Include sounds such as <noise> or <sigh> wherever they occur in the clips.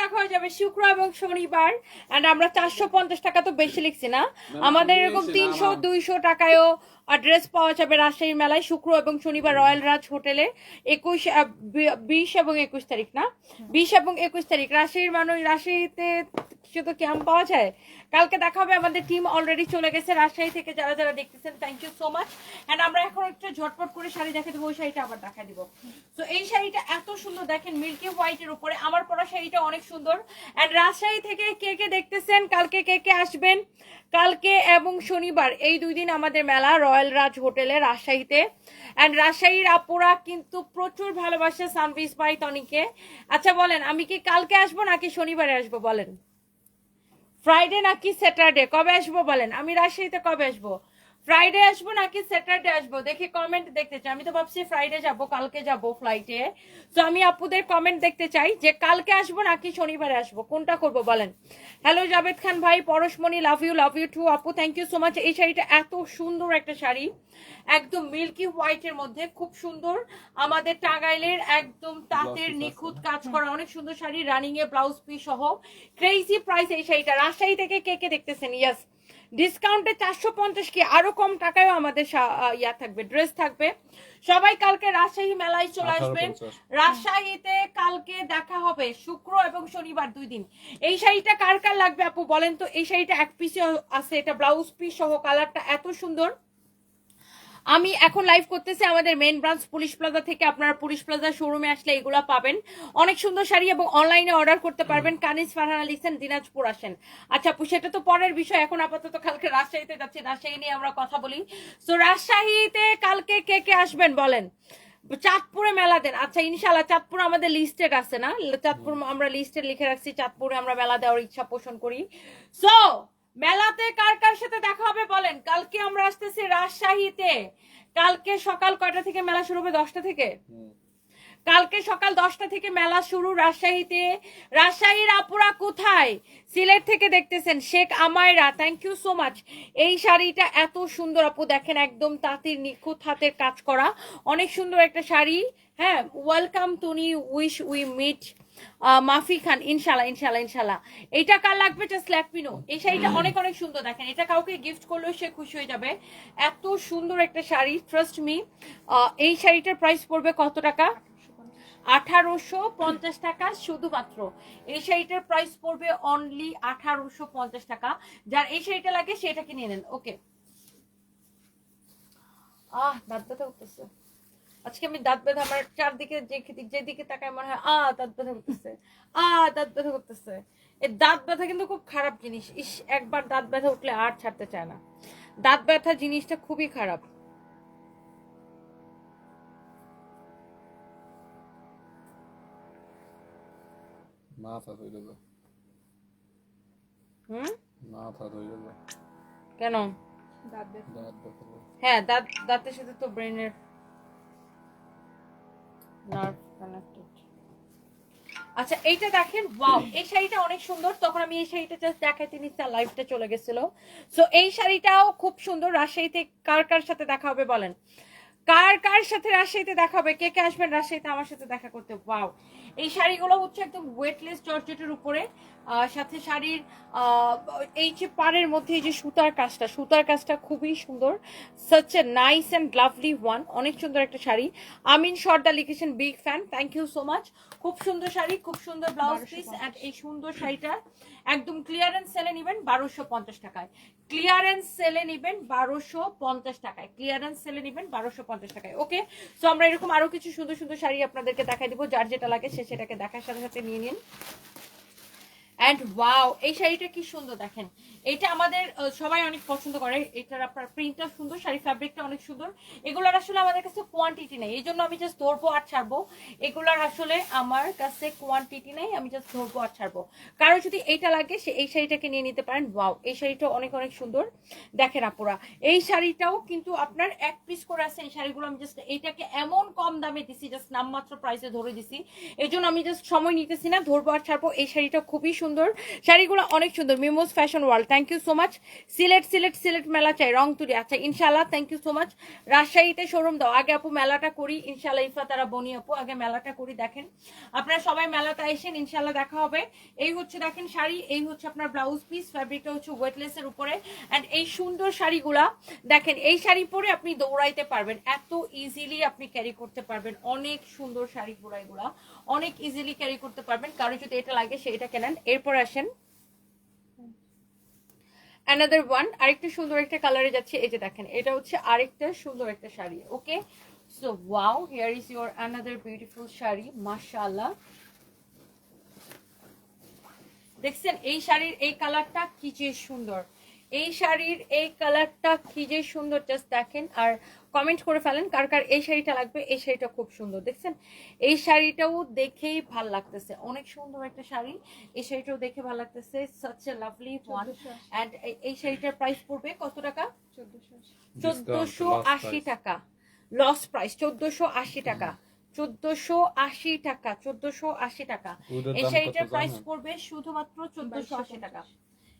দেখা হয়ে যাবে শুক্র এবং শনিবার এন্ড আমরা চারশো পঞ্চাশ টাকা তো বেশি লিখছি না। আমাদের এরকম তিনশো দুইশো টাকায়ও ড্রেস পাওয়া যাবে রাজশাহীর মেলায় শুক্র এবং শনিবার রয়্যাল রাজ হোটেলে একুশ বিশ এবং একুশ তারিখ না? বিশ এবং একুশ তারিখ রাজশাহীর মানুষ রাজশাহীতে শুধু ক্যাম্প পাওয়া যায়? কালকে দেখা হবে আমাদের টিম অলরেডি চলে গেছে রাজশাহী থেকে যারা যারা দেখতেছেন thank you so much and আমরা এখন একটা ঝটপট করে শাড়ি দেখে দেবো ওই শাড়িটা আবার দেখা দিব। তো এই শাড়িটা এত সুন্দর দেখেন মিল্কি হোয়াইটের উপরে আমার পরা শাড়িটা অনেক সুন্দর। এন্ড রাজশাহী থেকে কে কে দেখতেছেন? কালকে কে কে আসবেন? কালকে এবং শনিবার, এই দুই দিন আমাদের মেলা রয়্যাল রাজ হোটেলে রাজশাহীতে। অ্যান্ড রাজশাহীর আপুরা কিন্তু প্রচুর ভালোবাসে সানভিস বাই তনিকে আচ্ছা বলেন, আমি কি কালকে আসব নাকি শনিবারে আসব, বলেন? ফ্রাইডে নাকি স্যাটারডে কবে আসব, বলেন? আমি রাজশাহীতে কবে আসব? ফ্রাইডে আসব নাকি স্যাটারডে আসব? দেখি কমেন্ট দেখতে চাই। আমি তো ভাবছি ফ্রাইডে যাব কালকে যাব ফ্লাইটে তো আমি আপুদের কমেন্ট দেখতে চাই যে কালকে আসব নাকি শনিবারে আসব? কোনটা করব বলেন? হ্যালো জাভেদ খান ভাই Parashmoni love you love you too আপু থ্যাংক ইউ সো মাচ এই শাড়িটা এত সুন্দর একটা শাড়ি। একদম মিল্কি হোয়াইটের মধ্যে খুব সুন্দর। আমাদের টাঙ্গাইলের একদম তাঁতের নিখুঁত কাজ করা অনেক সুন্দর sari running a blouse piece সহ। ক্রেজি প্রাইস এই শাড়িটা। রাজশাহী থেকে কে কে দেখতেছেন? ইয়াস ডিসকাউন্টে চারশো পঞ্চাশ কি? আরও কম টাকায়ও আমাদের ইয়া থাকবে ড্রেস থাকবে। সবাই কালকে রাজশাহী মেলায় চলে আসবেন। রাজশাহীতে কালকে দেখা হবে শুক্র এবং শনিবার দুই দিন। এই শাড়িটা কার কার লাগবে আপু বলেন তো? এই শাড়িটা এক পিসে আছে এটা ব্লাউজ পিস সহ কালারটা এত সুন্দর। আমি এখন লাইভ করতেছি আমাদের মেন ব্রাঞ্চ পুলিশ প্লাজা থেকে। আপনারা পুলিশ প্লাজা শোরুমে আসলে এগুলা পাবেন। অনেক সুন্দর শাড়ি এবং অনলাইনে অর্ডার করতে পারবেন। কানিজ ফারহানা লিখছেন দিনাজপুর আসেন। আচ্ছা সেটা তো পরের বিষয়। এখন আপাতত কালকে রাজশাহীতে যাচ্ছি। রাজশাহী নিয়ে আমরা কথা বলি। তো রাজশাহীতে কালকে কে কে আসবেন বলেন? চাঁদপুরে মেলা দেন। আচ্ছা ইনশাল্লাহ চাঁদপুর আমাদের লিস্টেড আছে না? চাঁদপুর আমরা লিস্টে লিখে রাখছি। চাঁদপুরে আমরা মেলা দেওয়ার ইচ্ছা পোষণ করি। সো মেলাতে কার কার সাথে দেখা হবে বলেন? কালকে আমরা আসতেছি রাজশাহীতে। কালকে সকাল কয়টা থেকে মেলা শুরু হবে? দশটা থেকে? কালকে সকাল দশটা থেকে মেলা শুরু রাজশাহীতে। রাজশাহীর আপুরা কোথায়? সিলেট থেকে দেখতেছেন Sheikh Amaira. Thank you so much এই শাড়িটা এত সুন্দর আপু, দেখেন একদম তাঁতির নিখুঁত হাতের কাজ করা। অনেক সুন্দর একটা শাড়ি। হ্যাঁ welcome Tuni wish we meet Mafi Khan ইনশাল্লাহ ইনশাল্লাহ ইনশাল্লাহ এইটা কার লাগবে? জাস্ট লেট মি নো এই শাড়িটা অনেক অনেক সুন্দর দেখেন। এটা কাউকে গিফট করলেও সে খুশি হয়ে যাবে। এত সুন্দর একটা শাড়ি ট্রাস্ট মি এই শাড়িটার প্রাইস পড়বে কত টাকা? আঠারোশো পঞ্চাশ টাকা শুধুমাত্র। এই শাড়িটার প্রাইস পড়বে অনলি আঠারোশো পঞ্চাশ টাকা। যার এই শাড়িটা লাগে সেটা নিয়ে নেন। ওকে আহ দাঁত ব্যথা করতেছে আজকে আমি দাঁত ব্যথা আমার চারদিকে যে যেদিকে তাকায় মনে হয় আ দাঁত ব্যথা করতেছে। আ দাঁত ব্যথা করতেছে। এই দাঁত ব্যথা কিন্তু খুব খারাপ জিনিস। ইস একবার দাঁত ব্যথা উঠলে আর ছাড়তে চায় না। দাঁত ব্যথা জিনিসটা খুবই খারাপ। মাথা ধরে যায় হুম? মাথা ধরে যায় কেন? দাঁত ব্যথা হ্যাঁ দাঁত দাঁতের সাথে তো ব্রেনের নার্ভ কানেক্টেড আচ্ছা এইটা দেখেন ওয়াও এই শাড়িটা অনেক সুন্দর। তখন আমি এই শাড়িটা জাস্ট দেখাইতে নিচ্ছি লাইফটা চলে গেছিল। সো এই শাড়িটাও খুব সুন্দর। রাজশাহীতে কার কার সাথে দেখা হবে বলেন? কার কার সাথে রাজশাহীতে দেখা হবে? কে কে আসবেন রাজশাহীতে? আমার সাথে দেখা করতে ওয়াও এই শাড়িগুলো হচ্ছে একদম ওয়েটলেস জর্জেটের উপরে সাথে শাড়ির এই যে পাড়ের মধ্যে এই যে সুতার কাজটা সুতার কাজটা খুবই সুন্দর। Such a nice and lovely one অনেক সুন্দর একটা শাড়ি। আমিন সর্দা লিখেছেন big fan thank you so much খুব সুন্দর শাড়ি খুব সুন্দর ব্লাউজ পিস অ্যান্ড এই সুন্দর শাড়িটা একদম ক্লিয়ারেন্স সেলে নেবেন বারোশো পঞ্চাশ টাকায়। ক্লিয়ারেন্স সেলে নেবেন বারোশো পঞ্চাশ টাকায়। ক্লিয়ারেন্স সেলে নেবেন বারোশো পঞ্চাশ টাকায়। ওকে সো আমরা এরকম আরও কিছু সুন্দর সুন্দর শাড়ি আপনাদেরকে দেখাই দিব। যার যেটা লাগে সে সেটাকে দেখার সাথে সাথে নিয়ে নিন। অ্যান্ড ওয়াও এই শাড়িটা কি সুন্দর দেখেন। এটা আমাদের সবাই অনেক পছন্দ করে। এটার আপনার প্রিন্টটা সুন্দর শাড়ি ফ্যাব্রিকটা অনেক সুন্দর। এগুলোর আসলে আমাদের কাছে কোয়ান্টিটি নেই। এই জন্য আমি জাস্ট ধরবো আর ছাড়বো। এগুলোর আসলে আমার কাছে কোয়ান্টিটি নেই, আমি জাস্ট ধরবো আর ছাড়বো। কারও যদি এইটা লাগে, সে এই শাড়িটাকে নিয়ে নিতে পারেন। ওয়াও এই শাড়িটা অনেক অনেক সুন্দর। দেখেন আপুরা, এই শাড়িটাও কিন্তু আপনার এক পিস করে আছে। এই শাড়িগুলো আমি জাস্ট এইটাকে এমন কম দামে দিছি জাস্ট নামমাত্র প্রাইসে ধরে দিছি। এই জন্য আমি জাস্ট সময় নিতেছি না, ধরবো আর ছাড়বো। এই শাড়িটা খুবই সুন্দর সুন্দর। শাড়িগুলো অনেক সুন্দর। Mimos fashion world thank you so much Sylhet Sylhet Sylhet মেলা চাই রংতুলি আচ্ছা ইনশাল্লাহ থ্যাংক ইউ সো মাচ রাজশাহীতে শোরুম দাও। আগে আপু মেলাটা করি ইনশাল্লাহ ইফা তারা বনি আপু, আগে মেলাটা করি, দেখেন। আপনারা সবাই মেলাটা এসেন ইনশাল্লাহ দেখা হবে। এই হচ্ছে, দেখেন, শাড়ি, এই হচ্ছে আপনার ব্লাউজ পিস ফ্যাব্রিকটা হচ্ছে ওয়েটলেস এর উপরে। অ্যান্ড এই সুন্দর শাড়িগুলা, দেখেন, এই শাড়ি পরে আপনি দৌড়াইতে পারবেন। এত ইজিলি আপনি ক্যারি করতে পারবেন। অনেক সুন্দর শাড়িগুলা এগুলা। অনেক ইজিলি ক্যারি করতে পারবেন। কারও যদি এটা লাগে সেটা কেনেন। এরপর আসেন। অ্যানাদার ওয়ান আরেকটা সুন্দর একটা কালারে যাচ্ছে, এই যে দেখেন, এটা হচ্ছে আরেকটা সুন্দর একটা sari okay so wow here is your another beautiful sari, মাশাআল্লাহ। দেখছেন, এই শাড়ির এই কালারটা কি যে সুন্দর। এই শাড়ির এই কালারটা কি যে সুন্দর জাস্ট দেখেন, আর কমেন্ট করে ফেলেন কার কার এই শাড়িটা লাগবে এই শাড়িটা খুব সুন্দর দেখছেন? এই শাড়িটাও দেখেই ভালো লাগতেছে। অনেক সুন্দর একটা শাড়ি এই শাড়িটাও দেখে ভালো লাগতেছে। Such a lovely one and এই শাড়িটার প্রাইস পড়বে কত টাকা? চোদ্দশো আশি। টাকা। লস প্রাইস চোদ্দশো আশি টাকা। চোদ্দশো আশি টাকা চোদ্দশো আশি টাকা। এই শাড়িটার প্রাইস পড়বে শুধুমাত্র চোদ্দশো আশি টাকা।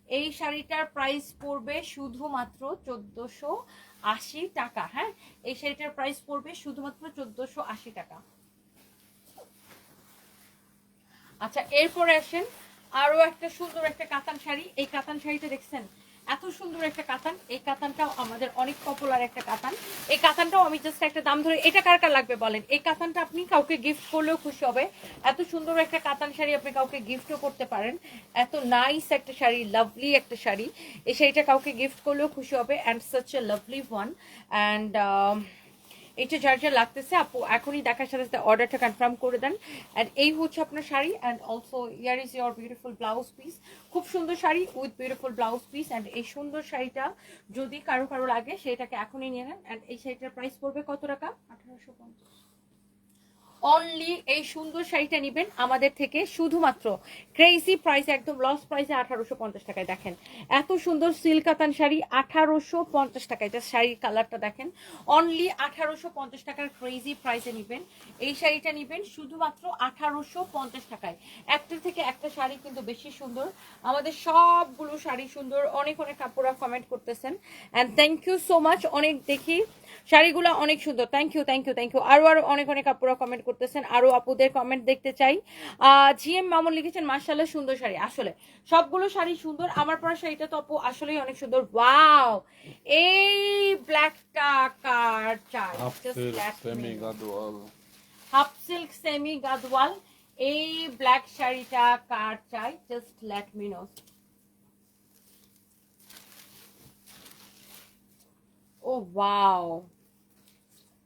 এই শাড়িটার প্রাইস পড়বে শুধুমাত্র চোদ্দশো আশি টাকা হ্যাঁ? এই শাড়িটার প্রাইস পড়বে শুধুমাত্র চোদ্দশো আশি টাকা। আচ্ছা এরপরে আসেন আরও একটা সুন্দর একটা কাতান শাড়ি। এই কাতান শাড়িটা দেখছেন? এত সুন্দর একটা কাতান। এই কাতানটাও আমাদের অনেক পপুলার একটা কাতান। এই কাতানটাও আমি জাস্ট একটা দাম ধরে, এটা কার কার লাগবে বলেন? এই কাতানটা আপনি কাউকে গিফট করলেও খুশি হবে। এত সুন্দর একটা কাতান শাড়ি আপনি কাউকে গিফটও করতে পারেন। এত নাইস একটা শাড়ি লাভলি একটা শাড়ি। এই শাড়িটা কাউকে গিফট করলেও খুশি হবে and such a lovely one and এটা যার যা লাগতেছে, আপু, এখনই দেখার সাথে সাথে অর্ডারটা কনফার্ম করে দেন। অ্যান্ড এই হচ্ছে আপনার sari and also here is your beautiful blouse piece খুব সুন্দর sari with beautiful blouse piece and এই সুন্দর শাড়িটা যদি কারও কারও লাগে, সেটাকে এখনই নিয়ে নেন। অ্যান্ড এই শাড়িটার প্রাইস পড়বে কত টাকা? আঠারোশো পঞ্চাশ। অনলি এই সুন্দর শাড়িটা নেবেন আমাদের থেকে শুধুমাত্র। ক্রেজি প্রাইস একদম লস প্রাইসে আঠারোশো পঞ্চাশ টাকায় দেখেন। এত সুন্দর সিল্ক কাতান শাড়ি, আঠারোশো পঞ্চাশ টাকায়। জাস্ট শাড়ির কালারটা দেখেন। অনলি আঠারোশো পঞ্চাশ টাকার ক্রেজি প্রাইসে নেবেন। এই শাড়িটা নেবেন শুধুমাত্র আঠারোশো পঞ্চাশ টাকায়। একটা থেকে একটা শাড়ি কিন্তু বেশি সুন্দর। আমাদের সবগুলো শাড়ি সুন্দর। অনেক অনেক কাপড়রা কমেন্ট করতেছেন। And thank you so much অনেক দেখি। শাড়িগুলো অনেক সুন্দর। Thank you thank you thank you আরও আরও অনেক অনেক আপুরা কমেন্ট করতেছেন আরও আপুদের কমেন্ট দেখতে চাই। জি এম মামুন লিখেছেন মার্শাল্লাহ সুন্দর শাড়ি। আসলে সবগুলো শাড়ি সুন্দর আমার পরা শাড়িটা তো আপু আসলেই অনেক সুন্দর। ওয়াও! এই ব্ল্যাকটা কার হাফ সিল্ক সেমি গাদওয়াল। এই ব্ল্যাক শাড়িটা কার চাই just let me know oh wow!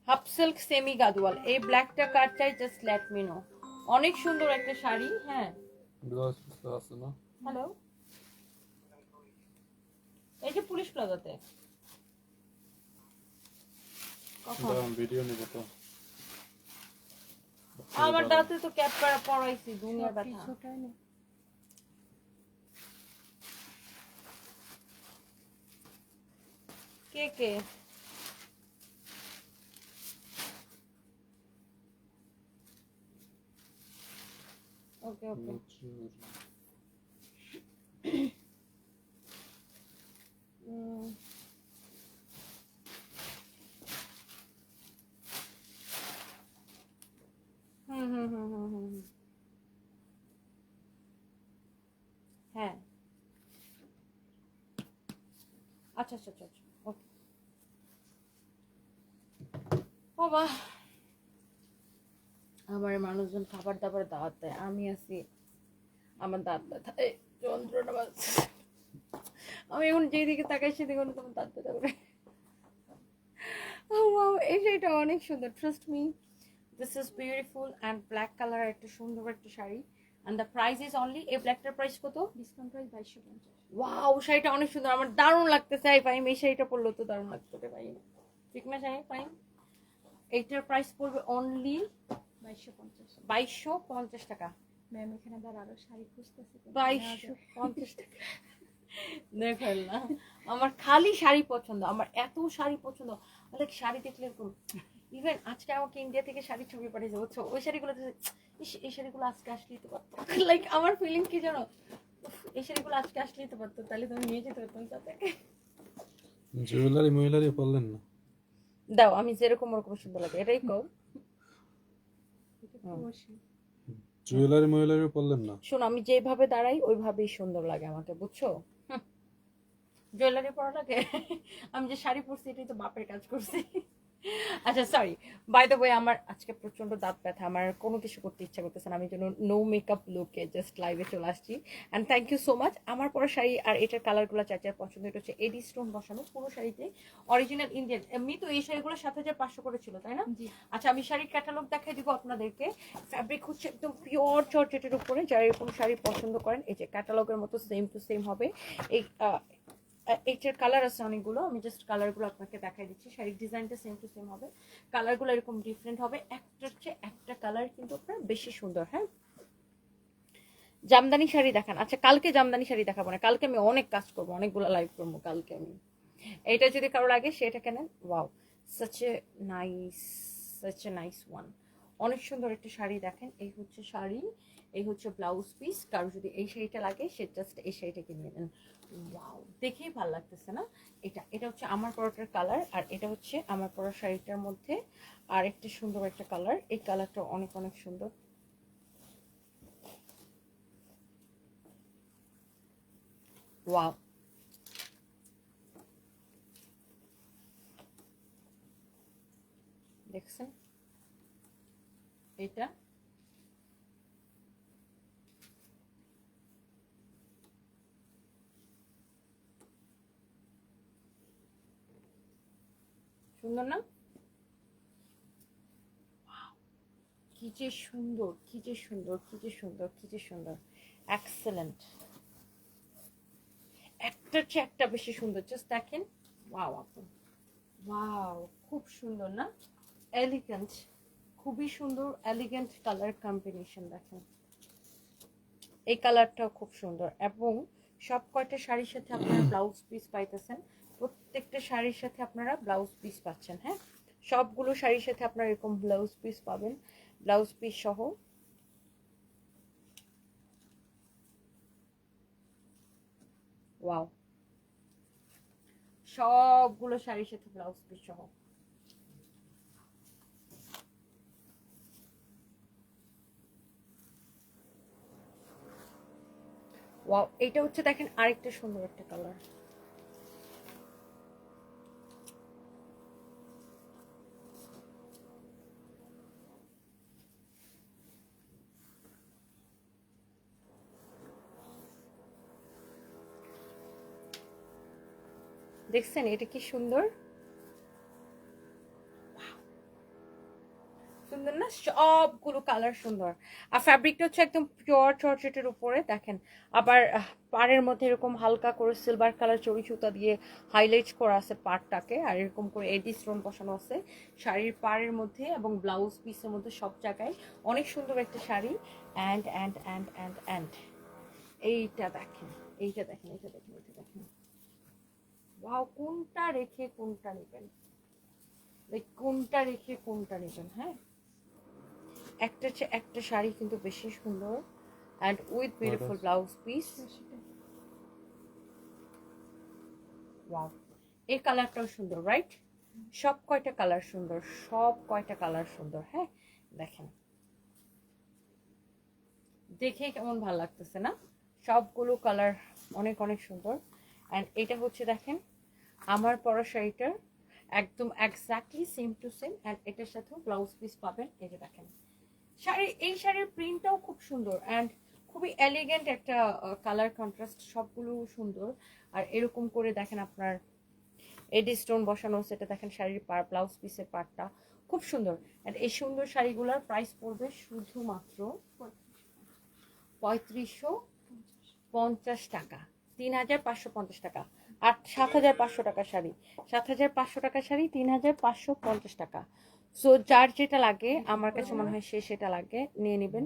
Half silk semi Gadwal. এই ব্ল্যাকটা কার চাই? জাস্ট লেট মি নো অনেক সুন্দর একটা শাড়ি হ্যাঁ। ব্লাউজ আছে না? হ্যালো এই যে পুলিশ প্লাজাতে। কখন? ভিডিও নিব তো। আমার দাঁতে তো ক্যাপ করা পড়াইছি দুনিয়ার ব্যথা। কে কে? ওকে ওকে উম, হুম হুম হুম হুম হুম হুম। হ্যাঁ আচ্ছা আচ্ছা আচ্ছা আচ্ছা ওকে বাবা আমার মানুষজন খাবার দাবার দাওয়াত দেয়। আমি আছি আমার দাঁত ব্যথা। এই যন্ত্রণা বাজছে আমি এখন যেদিকে তাকাই সেদিকে তোমার দাঁত ব্যথা করে। Oh, শাড়িটা অনেক সুন্দর। Trust me this is beautiful and black colour একটা সুন্দর একটা sari. And the price is only এই ব্ল্যাকটার প্রাইস কত? ডিসকাউন্ট প্রাইস বাইশশো পঞ্চাশ। ওয়াও শাড়িটা অনেক সুন্দর। আমার দারুণ লাগতেছে। এই পাইম এই শাড়িটা পরলেও তো দারুণ লাগতে রে পাইম ঠিক না শাড়ি পাইম এইটার প্রাইস পড়বে অনলি বাইশশো পঞ্চাশ। টাকা। ম্যাম এখানে আবার আরও শাড়ি খুঁজতেছে বাইশশো পঞ্চাশ <laughs> টাকা। দেখেন না আমার খালি শাড়ি পছন্দ আমার এত শাড়ি পছন্দ। অনেক শাড়ি দেখলে ইভেন আজকে আমাকে ইন্ডিয়া থেকে শাড়ি ছবি পাঠিয়েছে বুঝছ? ওই শাড়িগুলো এই শাড়িগুলো আজকে আসলেই তো লাইক <laughs> আমার ফিলিং কি জানো? এই শাড়িগুলো আজকে আসলেই তো পারতো তাহলে তুমি নিয়ে যেতে পারতাম সাথে জুয়েলারি মহিলারি পড়লেন না। দাও আমি যেরকম ওরকম সুন্দর লাগে এটাই। অবশ্যই জুয়েলারি মহিলারি পড়লেন না? শোনো আমি যেভাবে দাঁড়াই ওইভাবেই সুন্দর লাগে আমাকে বুঝছ? জুয়েলারি পরা লাগে? আমি যে শাড়ি পরছি এটাই তো বাপের কাজ করছি। আচ্ছা সরি বাই দ্য ওয়ে আমার আজকে প্রচণ্ড দাঁত ব্যথা আমার কোনো কিছু করতে ইচ্ছা করতেছে না আমি জন্য নো মেকআপ লুকে জাস্ট লাইভে চলে আসছি। And thank you so much আমার পরা শাড়ি আর এটার কালারগুলো চার চার পছন্দ এটা হচ্ছে এডি স্টোন বসানো পুরো শাড়িতে অরিজিনাল ইন্ডিয়ান এমনি তো এই শাড়িগুলো সাত হাজার পাঁচশো করে ছিল তাই না? জি। আচ্ছা আমি শাড়ির ক্যাটালগ দেখাই দিব আপনাদেরকে। ফ্যাব্রিক হচ্ছে একদম পিওর জর্জেটের উপরে যারা এরকম শাড়ি পছন্দ করেন এই যে ক্যাটালগের মতো সেম টু সেম হবে। এই এইটার কালার আছে অনেকগুলো। আমি জাস্ট কালারগুলো আপনাকে দেখাই দিচ্ছি। শাড়ির ডিজাইনটা সেম টু সেম হবে। কালারগুলো এরকম ডিফারেন্ট হবে। একটার চেয়ে একটা কালার কিন্তু আপনার বেশি সুন্দর হ্যাঁ? জামদানি শাড়ি দেখান। আচ্ছা কালকে জামদানি শাড়ি দেখাবো না। কালকে আমি অনেক কাজ করব, অনেকগুলো লাইভ করব কালকে আমি। এটা যদি কারও লাগে সেটা কেনেন wow such a nice such a nice one অনেক সুন্দর একটা শাড়ি দেখেন। এই হচ্ছে শাড়ি, এই হচ্ছে ব্লাউজ পিস কারও যদি এই শাড়িটা লাগে, সে জাস্ট এই শাড়িটা কিনে নেন। ওয়াও দেখেই ভালো লাগতেছে না? এটা এটা হচ্ছে আমার পরোটার কালার আর এটা হচ্ছে আমার পরা শাড়িটার মধ্যে আর একটা সুন্দর একটা কালার এই কালারটা অনেক অনেক সুন্দর। ওয়াও দেখছেন? এটা। সুন্দর না! কি যে সুন্দর, কি যে সুন্দর, কি যে সুন্দর, কি যে সুন্দর। এক্সেলেন্ট একটা চেয়ে একটা বেশি সুন্দর জাস্ট দেখেন। ওয়াও আপু। ওয়াও খুব সুন্দর না? এলিগেন্ট খুবই সুন্দর এলিগেন্ট কালার কম্বিনেশন দেখেন। এই কালারটাও খুব সুন্দর এবং সব কয়টা শাড়ির সাথে আপনারা ব্লাউজ পিস পাইতেছেন। প্রত্যেকটা শাড়ির সাথে আপনারা ব্লাউজ পিস পাচ্ছেন হ্যাঁ? সবগুলো শাড়ির সাথে আপনারা এরকম ব্লাউজ পিস পাবেন। ব্লাউজ পিস সহ। ওয়াও সবগুলো শাড়ির সাথে ব্লাউজ পিস সহ। ওয়াও এটা হচ্ছে দেখেন আরেকটা সুন্দর একটা কালার দেখছেন এটা কি সুন্দর? সবগুলো কালার সুন্দর। আর ফ্যাব্রিকটা হচ্ছে একদম পিওর চর্চেটের উপরে, দেখেন। আবার পাড়ের মধ্যে এরকম হালকা করে সিলভার কালার চড়ি সুতা দিয়ে হাইলাইট করা আছে পাড়টাকে, আর এরকম করে এডি স্টোন বসানো আছে। শাড়ির পাড়ের মধ্যে এবং ব্লাউজ পিসের মধ্যে সব জায়গায়। অনেক সুন্দর একটা sari. And and and and and এইটা দেখেন এইটা দেখেন এইটা দেখেন এইটা দেখেন। কোনটা রেখে কোনটা নেবেন? কোনটা রেখে কোনটা নেবেন হ্যাঁ? একটা চেয়ে একটা শাড়ি কিন্তু বেশি সুন্দর and with beautiful blouse piece wow এই কালারটাও সুন্দর রাইট সব কয়টা কালার সুন্দর সব কয়টা কালার সুন্দর হ্যাঁ? দেখেন। দেখে কেমন ভালো লাগতেছে না? সবগুলো কালার অনেক অনেক সুন্দর। অ্যান্ড এটা হচ্ছে দেখেন আমার পরা শাড়িটার একদম exactly same to same and এটার সাথেও ব্লাউজ পিস পাবেন। এই যে দেখেন। শাড়ি এই শাড়ির প্রিন্টটাও খুব সুন্দর অ্যান্ড খুবই এলিগেন্ট একটা কালার কন্ট্রাস্ট সবগুলো সুন্দর। আর এরকম করে দেখেন আপনার এডি স্টোন বসানো, সেটা দেখেন শাড়ির পার ব্লাউজ পিসের পার্টটা খুব সুন্দর। আর এই সুন্দর শাড়িগুলোর প্রাইস পড়বে শুধুমাত্র পঁয়ত্রিশশো পঞ্চাশ টাকা। তিন হাজার পাঁচশো পঞ্চাশ টাকা। আট সাত হাজার পাঁচশো টাকা শাড়ি। সাত হাজার পাঁচশো টাকা শাড়ি তিন হাজার পাঁচশো পঞ্চাশ টাকা। সো যার যেটা লাগে, আমার কাছে মনে হয় সে সেটা লাগে, নিয়ে নেবেন।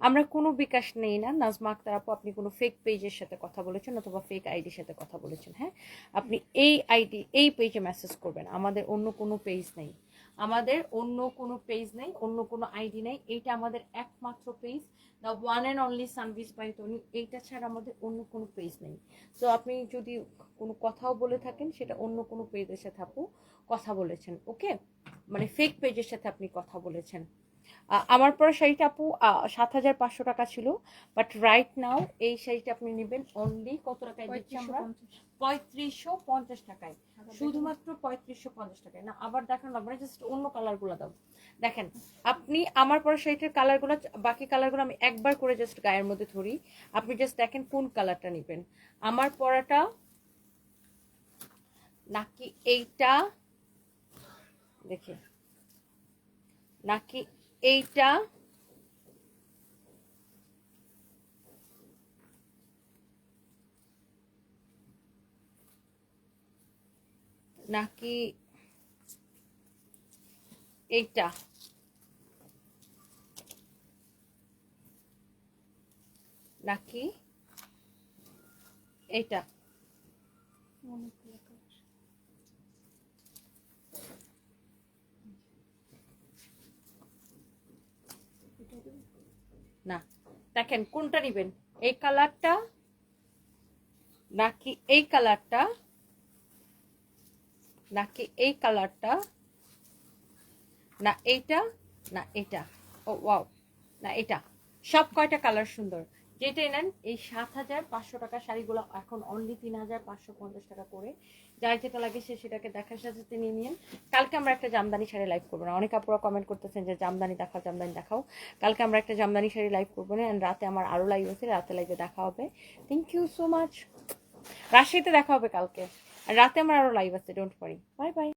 আমরা কোনো বিকাশ নেই না। নাজমা আক্তার আপু, আপনি কোনো ফেক পেজের সাথে কথা বলেছেন অথবা ফেক আইডির সাথে কথা বলেছেন হ্যাঁ? আপনি এই আইডি এই পেজে মেসেজ করবেন। আমাদের অন্য কোনো পেজ নেই। আমাদের অন্য কোনো পেজ নেই, অন্য কোনো আইডি নেই। এইটা আমাদের একমাত্র page the one and only service by Toni এইটা ছাড়া আমাদের অন্য কোনো পেজ নেই। সো আপনি যদি কোনো কথাও বলে থাকেন, সেটা অন্য কোনো পেজের সাথে আপু। কথা বলেছেন ওকে? মানে ফেক পেজের সাথে আপনি কথা বলেছেন। আমার পরে শাড়িটা আপু সাত হাজার পাঁচশো টাকা ছিল বাট রাইট নাও এই শাড়িটা আপনি নেবেন অনলি কত টাকায় দিচ্ছি আমরা? পঁয়ত্রিশশো পঞ্চাশ টাকায়। শুধুমাত্র পঁয়ত্রিশশো পঞ্চাশ টাকায়। না আবার দেখানো না জাস্ট অন্য কালারগুলো দাও। দেখেন আপনি আমার পরে শাড়িটার কালারগুলো বাকি কালারগুলো আমি একবার করে জাস্ট গায়ের মধ্যে ধরি। আপনি জাস্ট দেখেন কোন কালারটা নেবেন। আমার পরাটা নাকি এইটা? দেখি। নাকি এইটা? নাকি এইটা? নাকি এইটা? না, দেখেন কোনটা নিবেন? এই কালারটা, নাকি এই কালারটা, নাকি এই কালারটা, না এইটা, না এটা। ও, ওয়াও, না এটা। সব কয়টা কালার সুন্দর? যেটাই নেন, এই সাত হাজার পাঁচশো টাকা শাড়িগুলো এখন অনলি তিন হাজার পাঁচশো পঞ্চাশ টাকা করে। যার যেটা লাগে সে সেটাকে দেখার সাথে নিয়ে নিন কালকে আমরা একটা জামদানি শাড়ি লাইভ করব না। অনেক আপুরা কমেন্ট করতেছেন যে, জামদানি দেখাও জামদানি দেখাও। কালকে আমরা একটা জামদানি শাড়ি লাইভ করব না। And রাতে আমার আরও লাইভ আছে, রাতে লাইভে দেখা হবে। থ্যাংক ইউ সো মাচ রাজশাহীতে দেখা হবে কালকে। আর রাতে আমার আরও লাইভ আছে ডোন্ট ওয়ারি বাই বাই